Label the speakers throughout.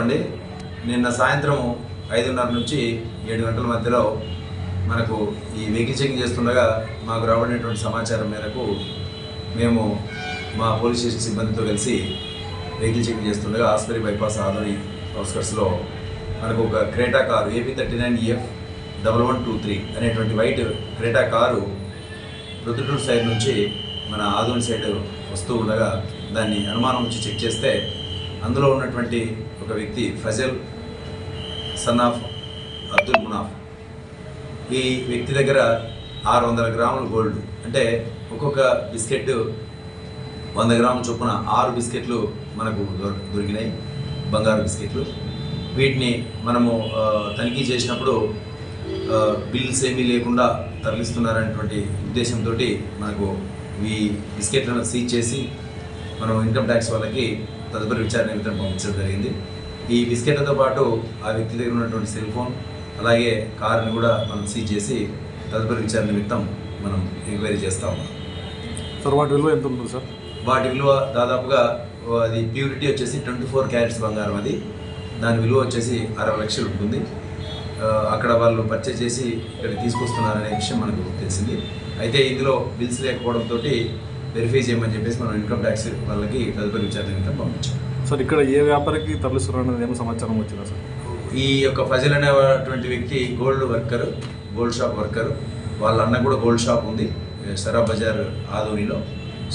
Speaker 1: అండి నిన్న సాయంత్రం ఐదున్నర నుంచి ఏడు గంటల మధ్యలో మనకు ఈ వెహికల్ చెకింగ్ చేస్తుండగా మాకు రాబడినటువంటి సమాచారం మేరకు మేము మా పోలీస్ స్టేషన్ సిబ్బందితో కలిసి వెహికల్ చెకింగ్ చేస్తుండగా ఆస్పరి బైపాస్ ఆదోని అవుట్స్కట్స్లో మనకు ఒక Creta car AP thirty nine EF double one two three అనేటువంటి white Creta car Proddatur side నుంచి మన ఆదోని సైడ్ వస్తూ ఉండగా దాన్ని అనుమానం వచ్చి చెక్ చేస్తే అందులో ఉన్నటువంటి ఒక వ్యక్తి ఫజల్ సన్ ఆఫ్ అబ్దుల్ మునాఫ్. ఈ వ్యక్తి దగ్గర ఆరు వందల గ్రాముల గోల్డ్ అంటే ఒక్కొక్క బిస్కెట్ వంద గ్రాముల చొప్పున ఆరు బిస్కెట్లు మనకు దొరికినాయి బంగారు బిస్కెట్లు. వీటిని మనము తనిఖీ చేసినప్పుడు బిల్స్ ఏమీ లేకుండా తరలిస్తున్నారనేటువంటి ఉద్దేశంతో మనకు ఈ బిస్కెట్లను సీజ్ చేసి మనం ఇన్కమ్ ట్యాక్స్ వాళ్ళకి తదుపరి విచారణ నిమిత్తం పంపించడం జరిగింది. ఈ బిస్కెట్లతో పాటు ఆ వ్యక్తి దగ్గర ఉన్నటువంటి సెల్ ఫోన్ అలాగే కారుని కూడా మనం సీజ్ చేసి తదుపరి విచారణ నిమిత్తం మనం ఎంక్వైరీ చేస్తా ఉన్నాం.
Speaker 2: సార్ వాటి విలువ ఎంత ఉంటుంది సార్?
Speaker 1: వాటి విలువ దాదాపుగా అది ప్యూరిటీ వచ్చేసి ట్వంటీ ఫోర్ క్యారెట్స్ బంగారం అది. దాని విలువ వచ్చేసి అరవై లక్షలు ఉంటుంది. అక్కడ వాళ్ళు పర్చేజ్ చేసి ఇక్కడ తీసుకొస్తున్నారనే విషయం మనకు తెలిసింది. అయితే ఇందులో బిల్స్ లేకపోవడంతో వెరిఫై చేయమని చెప్పేసి మనం ఇన్కమ్ ట్యాక్స్ వాళ్ళకి తదుపరి విచారణ నిమిత్తం పంపించాం.
Speaker 2: సార్ ఇక్కడ ఏ వ్యాపారికి తరలిస్తున్నారు అనేది ఏమో సమాచారం వచ్చిందా సార్?
Speaker 1: ఈ యొక్క ఫజల్ అనేటువంటి వ్యక్తి gold worker gold shop worker. వాళ్ళ అన్న కూడా గోల్డ్ షాప్ ఉంది సరా బజార్ ఆదోనిలో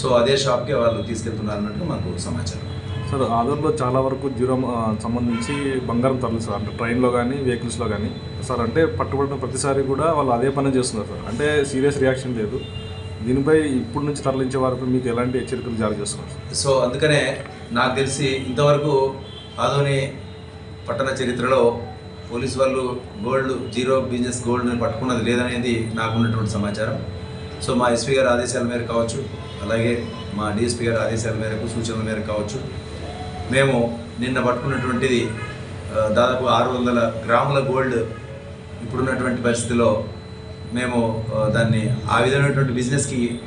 Speaker 1: సో అదే షాప్కి వాళ్ళు తీసుకెళ్తున్నారు అన్నట్టు మాకు సమాచారం.
Speaker 2: సార్ ఆధార్లో చాలా వరకు జీరో సంబంధించి బంగారం తరలిస్తారు. అంటే ట్రైన్లో కానీ వెహికల్స్లో కానీ సార్ అంటే పట్టుబడిన ప్రతిసారి కూడా వాళ్ళు అదే పని చేస్తున్నారు సార్. అంటే సీరియస్ రియాక్షన్ లేదు. దీనిపై ఇప్పటి నుంచి తరలించే వారిపై మీకు ఎలాంటి హెచ్చరికలు జారీ చేస్తున్నారు సార్?
Speaker 1: సో అందుకనే నాకు తెలిసి ఇంతవరకు ఆదోని పట్టణ చరిత్రలో పోలీస్ వాళ్ళు గోల్డ్ జీరో బిజినెస్ గోల్డ్ని పట్టుకున్నది లేదనేది నాకు ఉన్నటువంటి సమాచారం. సో మా ఎస్పీ గారి ఆదేశాల మేరకు కావచ్చు అలాగే మా డిఎస్పీ గారి ఆదేశాల మేరకు సూచనల మేరకు కావచ్చు మేము నిన్న పట్టుకున్నటువంటిది దాదాపు ఆరు వందల గ్రాముల గోల్డ్ ఇప్పుడున్నటువంటి పరిస్థితిలో మేము దాన్ని ఆ విధమైనటువంటి బిజినెస్కి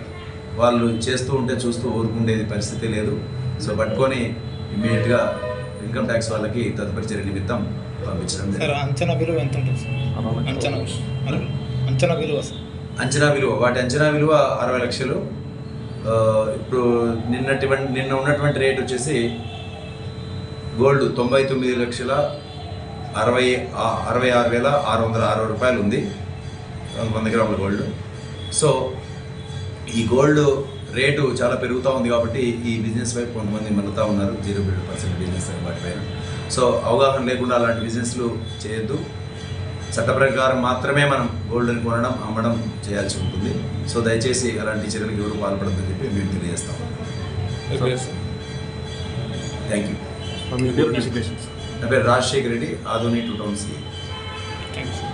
Speaker 1: వాళ్ళు చేస్తూ ఉంటే చూస్తూ ఊరుకుండేది పరిస్థితి లేదు. సో పట్టుకొని ఇమ్మీడియట్గా ఇన్కమ్ ట్యాక్స్ వాళ్ళకి తదుపరి చర్య నిమిత్తం పంపించడం.
Speaker 3: అంచనా విలువ ఎంత ఉంటుంది. అంచనా విలువ. అంచనా విలువ సార్.
Speaker 1: అంచనా విలువ వాటి అంచనా విలువ అరవై లక్షలు. ఇప్పుడు నిన్నటి నిన్న ఉన్నటువంటి రేట్ వచ్చేసి గోల్డ్ తొంభై తొమ్మిది లక్షల అరవై ఆ- అరవై ఆరు వేల ఆరు వందల అరవై రూపాయలు ఉంది. వంద గ్రాముల గోల్డ్. సో ఈ గోల్డ్ రేటు చాలా పెరుగుతూ ఉంది కాబట్టి ఈ బిజినెస్ వైపు కొంతమంది మళ్ళుతూ ఉన్నారు. జీరో బిల్డ్ పర్సెంట్ బిజినెస్ వాటిపైన సో అవగాహన లేకుండా అలాంటి బిజినెస్లు చేయొద్దు. చట్ట ప్రకారం మాత్రమే మనం గోల్డ్ని కొనడం అమ్మడం చేయాల్సి ఉంటుంది. సో దయచేసి అలాంటి చర్యలకు ఎవరు పాల్పడదని చెప్పి మేము తెలియజేస్తాం. థ్యాంక్ యూ నా పేరు Rajasekhar Reddy Adhunik two town C
Speaker 3: thank you